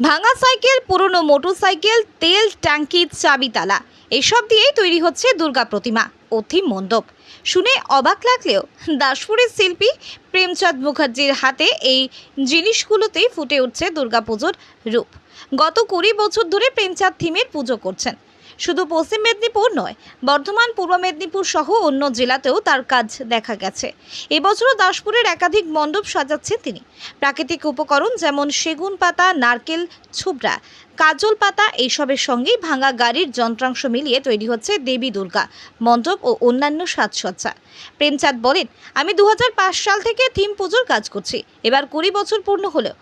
ভাঙা সাইকেল, পুরনো মোটরসাইকেল, তেল, ট্যাঙ্কি, চাবিতালা, এসব দিয়েই তৈরি হচ্ছে দুর্গা প্রতিমা, অতি মণ্ডপ। শুনে অবাক লাগলেও দাসপুরের শিল্পী প্রেমচাঁদ মুখার্জির হাতে এই জিনিসগুলোতেই ফুটে উঠছে দুর্গাপুজোর রূপ। গত কুড়ি বছর ধরে প্রেমচাঁদ থিমের পুজো করছেন। শুধু পশ্চিম মেদিনীপুর নয়, বর্ধমান, পূর্ব মেদিনীপুর সহ অন্য জেলাতেও তার কাজ দেখা গেছে। এবছরও দাসপুরের একাধিক মণ্ডপ সাজাচ্ছেন তিনি। প্রাকৃতিক উপকরণ যেমন সেগুন পাতা নারকেল, ছুবড়া কাজল পাতা এইসবের সঙ্গেই ভাঙা গাড়ির যন্ত্রাংশ মিলিয়ে তৈরি হচ্ছে দেবী দুর্গা মণ্ডপ ও অন্যান্য সাজসজ্জা। প্রেমচাঁদ বলেন আমি দুহাজার পাঁচ সাল থেকে থিম পুজোর কাজ করছি এবার কুড়ি বছর পূর্ণ হলেও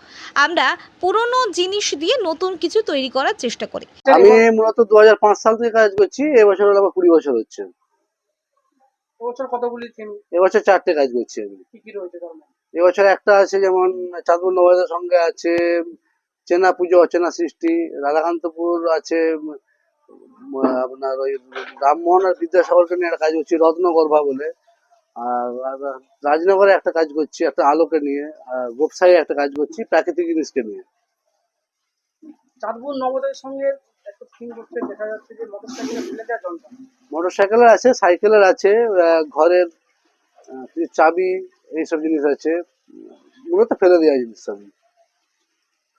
আমরা পুরনো জিনিস দিয়ে নতুন কিছু তৈরি করার চেষ্টা করি। আমি মূলত দুহাজার পাঁচ সাল থেকে কাজ করছি এবছর হলো আমার কুড়ি বছর হচ্ছে। এবছর কতগুলি থিম? এবছর চারটে কাজ করছি আমি। কি কি রয়েছে এবছর একটা আছে যেমন চাঁদপুর নবাদের সঙ্গে আছে চেনা পুজো অচেনা সৃষ্টি রাধাকান্তপুর আছে আপনার ওই রামমোহন আর বিদ্যাসাগরকে নিয়ে একটা কাজ করছি রত্নগর্ভা বলে। আর রাজনগরে একটা কাজ করছি একটা আলোকে নিয়ে আর গোপসাই একটা কাজ করছি প্রাকৃতিক জিনিসকে নিয়ে। চাঁদপুর সঙ্গে মোটর সাইকেলের আছে সাইকেলের আছে ঘরের চাবি এইসব জিনিস আছে। মূলত ফেলে দেওয়া জিনিস সব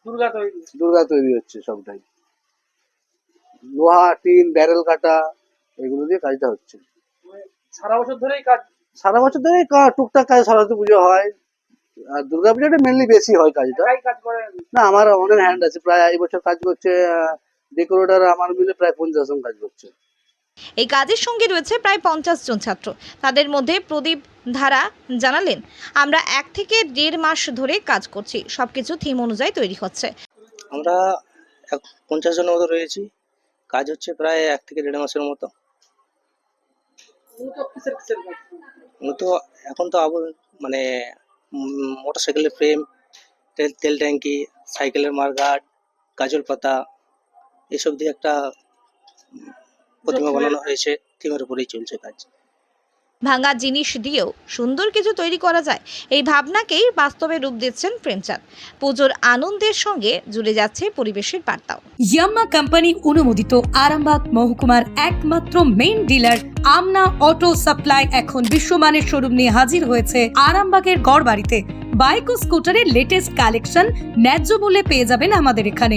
দুর্গা তৈরি দুর্গা তৈরি হচ্ছে সবটাই। লোহা টিন ব্যারেল কাটা এগুলো দিয়ে কাজটা হচ্ছে। মানে সারা বছর ধরেই কাজ? সারা বছর টুকটাক কাজ সরস্বতী পুজো হয়। আর দুর্গা পুজোটা মেনলি বেশি হয় কাজটা। না আমার অনেক হ্যান্ড আছে। প্রায় এই বছর কাজ করছে ডেকোরেটর আমার মিলে প্রায় পঞ্চাশ জন কাজ করছে। এই কাজের সঙ্গে রয়েছে প্রায় পঞ্চাশ জন ছাত্র। তাদের মধ্যে প্রদীপ ধারা জানালেন আমরা এক থেকে দেড় মাস ধরে কাজ করছি সবকিছু থিম অনুযায়ী তৈরি হচ্ছে। আমরা পঞ্চাশ জনের মতো রয়েছি কাজ হচ্ছে প্রায় এক থেকে দেড় মাসের মতো। মূলত এখন তো আবার মানে মোটর সাইকেলের ফ্রেম তেল তেল ট্যাঙ্কি সাইকেলের মারগার্ড গাজল পাতা এসব দিয়ে একটা প্রতিমা বানানো হয়েছে থিমের উপরেই চলছে কাজ। ভাঙা জিনিস দিয়েও সুন্দর কিছু তৈরি করা যায় এই ভাবনাকেই বাস্তবে রূপ দিচ্ছেন প্রেমচাঁদ। পুজোর আনন্দের সঙ্গে জুড়ে যাচ্ছে পরিবেশের বার্তাও। ইয়াম্মা কোম্পানি অনুমোদিত আরামবাগ মহকুমার একমাত্র main dealer Amna auto supply এখন বিশ্বমানের শোরুম নিয়ে হাজির হয়েছে আরামবাগের গড়বাড়িতে। বাইক ও স্কুটারের লেটেস্ট কালেকশন ন্যায্য মূল্যে পেয়ে যাবেন আমাদের এখানে।